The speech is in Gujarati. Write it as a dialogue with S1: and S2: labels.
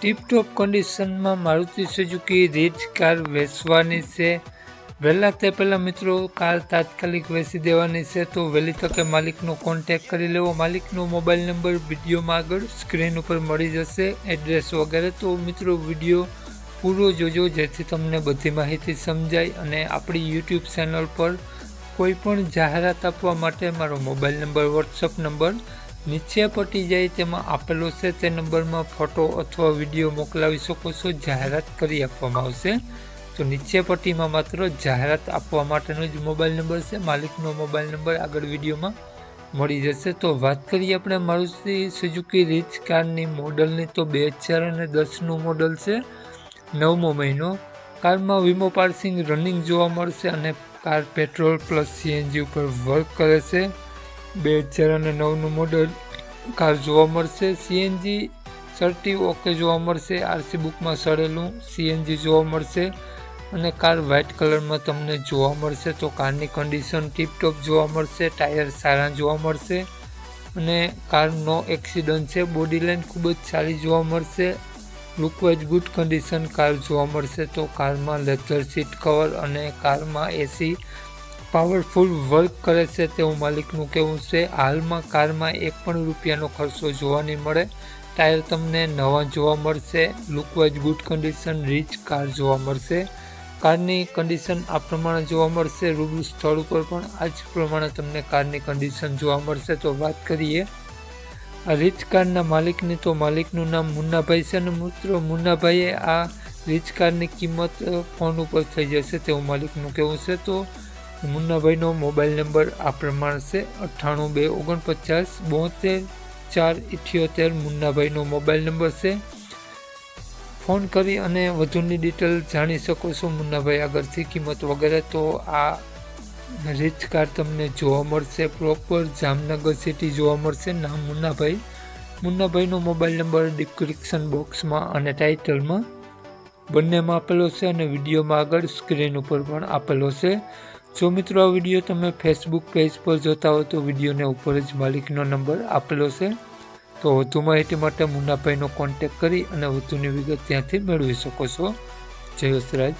S1: ટીપટોપ કન્ડિશનમાં મારુતિ સુઝુકી રીચ કાર વેચવાની છે. વહેલા તે પહેલાં મિત્રો કાર તાત્કાલિક વેચી દેવાની છે તો વહેલી તકે માલિકનો કોન્ટેક કરી લેવો. માલિકનો મોબાઈલ નંબર વિડીયોમાં આગળ સ્ક્રીન ઉપર મળી જશે. એડ્રેસ વગેરે તો મિત્રો વીડિયો પૂરો જોજો જેથી તમને બધી માહિતી સમજાય અને આપણી યુટ્યુબ ચેનલ પર કોઈ પણ જાહેરાત આપવા માટે મારો મોબાઈલ નંબર વોટ્સઅપ નંબર નીચે પટી જાય તેમાં આપેલો છે તે નંબરમાં ફોટો અથવા વીડિયો મોકલાવી શકો છો, જાહેરાત કરી આપવામાં આવશે. તો નીચે પટ્ટીમાં માત્ર જાહેરાત આપવા માટેનો જ મોબાઈલ નંબર છે. માલિકનો મોબાઈલ નંબર આગળ વિડીયોમાં મળી જશે. તો વાત કરીએ આપણે મારુતિ સુઝુકી રીચ કારની મોડલની. તો બે હજાર અને દસનું મોડલ છે. નવમો મહિનો. કારમાં વીમો પાર્સિંગ રનિંગ જોવા મળશે અને કાર પેટ્રોલ પ્લસ સીએનજી ઉપર વર્ક કરે છે. બે હજાર અને નવનું મોડલ કાર જોવા મળશે. સીએનજી સર્ટી ઓકે જોવા મળશે. આરસી બુકમાં સડેલું સીએનજી જોવા મળશે. અને કાર વ્હાઇટ કલરમાં તમને જોવા મળશે તો કારની કન્ડિશન ટીપટોપ જોવા મળશે ટાયર સારા જોવા મળશે અને કાર નો એક્સિડન્ટ છે બોડી લાઇન ખૂબ જ સારી જોવા મળશે. લુકવાઇઝ ગુડ કન્ડિશન કાર જોવા મળશે તો કારમાં લેધર સીટ કવર અને કારમાં એસી પાવરફુલ વર્ક કરે છે તેવું માલિકનું કહેવું છે, હાલમાં કારમાં એક પણ રૂપિયાનો ખર્ચો જોવા નહીં મળે. ટાયર તમને નવા જોવા મળશે lookwise good condition rich car જોવા મળશે. કારની કન્ડિશન આ પ્રમાણે જોવા મળશે, રૂબરૂ સ્થળ ઉપર પણ આ જ પ્રમાણે તમને કારની કન્ડિશન જોવા મળશે. તો વાત કરીએ, આ રીચ કારના માલિકની, તો માલિકનું નામ મુન્નાભાઈ છે અને મિત્રો, મુન્નાભાઈએ આ રીચ કારની કિંમત ફોન ઉપર થઈ જશે તેવું માલિકનું કહેવું છે. તો મુન્નાભાઈનો મોબાઈલ નંબર આ પ્રમાણે છે, અઠ્ઠાણું બે ઓગણપચાસ બોતેર ચાર ઇઠ્યોતેર. મુન્નાભાઈનો મોબાઈલ નંબર છે. ફોન કરી અને વધુની ડિટેલ જાણી શકો છો મુન્નાભાઈ આગળથી કિંમત વગેરે. તો આ રીચ કાર તમને જોવા મળશે, પ્રોપર જામનગર સિટી જોવા મળશે. નામ મુન્નાભાઈ. મુન્નાભાઈનો મોબાઈલ નંબર ડિસ્ક્રિપ્શન બોક્સમાં અને ટાઇટલમાં બંનેમાં આપેલો છે અને વિડીયોમાં આગળ સ્ક્રીન ઉપર પણ આપેલો છે. જો મિત્રો આ વીડિયો તમે ફેસબુક પેજ પર જોતા હો તો વિડીયોને ઉપર જ માલિકનો નંબર આપેલો છે. તો વધુ માહિતી માટે મુન્નાભાઈનો કોન્ટેક કરી અને વધુની વિગત ત્યાંથી મેળવી શકો છો. જય વસરાજ